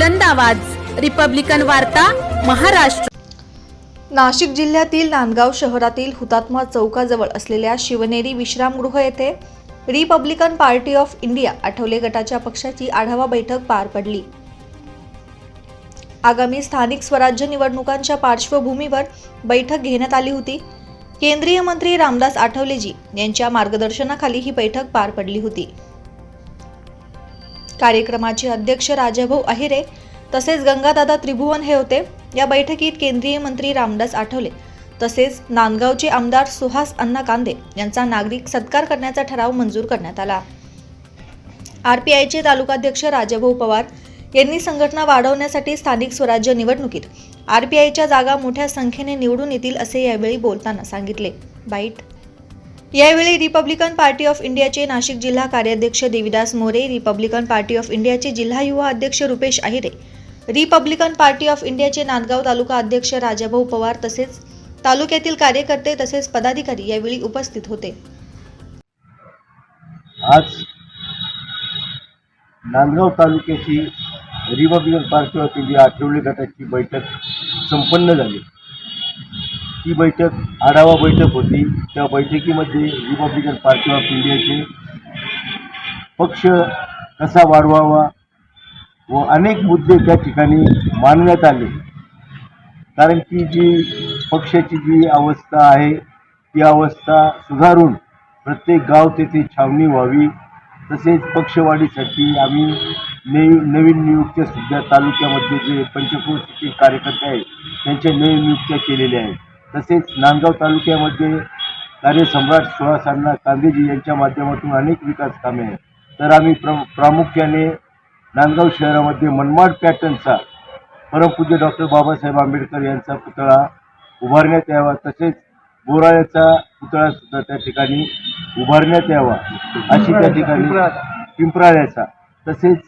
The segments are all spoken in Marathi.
बुलंद आवाज. रिपब्लिकन वार्ता महाराष्ट्र. नाशिक जिल्ह्यातील नांदगाव शहरातील हुतात्मा चौकाजवळ असलेल्या शिवनेरी विश्रामगृह येथे Republican party of India Athawale गटाच्या पक्षाची आढावा बैठक पार पडली. आगामी स्थानिक स्वराज्य निवडणुकांच्या पार्श्वभूमीवर बैठक घेण्यात आली होती. केंद्रीय मंत्री रामदास आठवलेजी यांच्या मार्गदर्शनाखाली ही बैठक पार पडली होती. कार्यक्रमाचे अध्यक्ष राजाभाऊ अहिरे तसेच गंगादादा त्रिभुवन हे होते. या बैठकीत केंद्रीय मंत्री रामदास आठवले तसेच नांदगावचे आमदार सुहास अण्णा कांदे यांचा नागरिक सत्कार करण्याचा ठराव मंजूर करण्यात आला. आरपीआयचे तालुकाध्यक्ष राजाभाऊ पवार यांनी संघटना वाढवण्यासाठी स्थानिक स्वराज्य निवडणुकीत आरपीआयच्या जागा मोठ्या संख्येने निवडून येतील असे यावेळी बोलताना सांगितले. बाईट. यावेळी रिपब्लिकन पार्टी ऑफ इंडियाचे नाशिक जिल्हा कार्याध्यक्ष Devidas More Republican party of इंडियाचे जिल्हा युवा अध्यक्ष Rupesh Ahire Republican party of इंडियाचे नांदगाव तालुका अध्यक्ष राजाभाऊ पवार तसेच तालुक्यातील कार्यकर्ते तसेच पदाधिकारी यावेळी उपस्थित होते. आज Nandgaon तालुक्याची Republican Party of India Athawale गटाची बैठक संपन्न झाली. ती बैठक आढावा बैठक होती. त्या बैठकीमध्ये रिपब्लिकन पार्टी ऑफ इंडियाचे पक्ष कसा वाढवावा व अनेक मुद्दे त्या ठिकाणी मांडण्यात आले. कारण की जी पक्षाची जी अवस्था आहे ती अवस्था सुधारून प्रत्येक गाव तेथे छावणी व्हावी. तसेच पक्षवाढीसाठी आम्ही नवी नवीन नियुक्त्या सुद्धा तालुक्यामध्ये जे पंचक्रोशीचे कार्यकर्ते आहेत त्यांच्या नवीन नियुक्त्या केलेल्या आहेत. तसेच नांदगाव तालुक्यामध्ये कार्यसम्राट सुहासांना कांदेजी यांच्या माध्यमातून अनेक विकास कामे आहेत. तर आम्ही प्र प्रामुख्याने नांदगाव शहरामध्ये मनमाड पॅटर्नचा परमपूज्य डॉक्टर बाबासाहेब आंबेडकर यांचा पुतळा उभारण्यात यावा तसेच बोराळ्याचा पुतळा सुद्धा त्या ठिकाणी उभारण्यात यावा अशी त्या ठिकाणी पिंपराळ्याचा. तसेच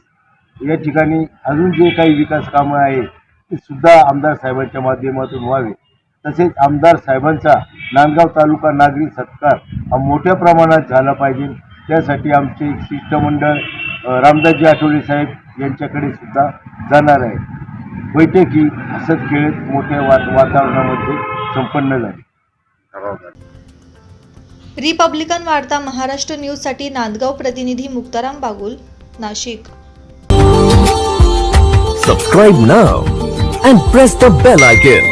या ठिकाणी अजून जे काही विकास कामं आहे ते सुद्धा आमदार साहेबांच्या माध्यमातून व्हावे. तसेच आमदार साहेबांचा नांदगाव तालुका नागरिक सत्कार हा मोठ्या प्रमाणात झाला पाहिजे. त्यासाठी आमचे शिष्टमंडळ रामदासजी आठवले साहेब यांच्याकडे सुद्धा जाणार आहे. बैठक ही हसत खेळत मोठ्या वात वातावरणामध्ये संपन्न झाली. रिपब्लिकन वार्ता महाराष्ट्र न्यूजसाठी नांदगाव प्रतिनिधी Muktaram Bagul Nashik. Subscribe now and press the bell icon.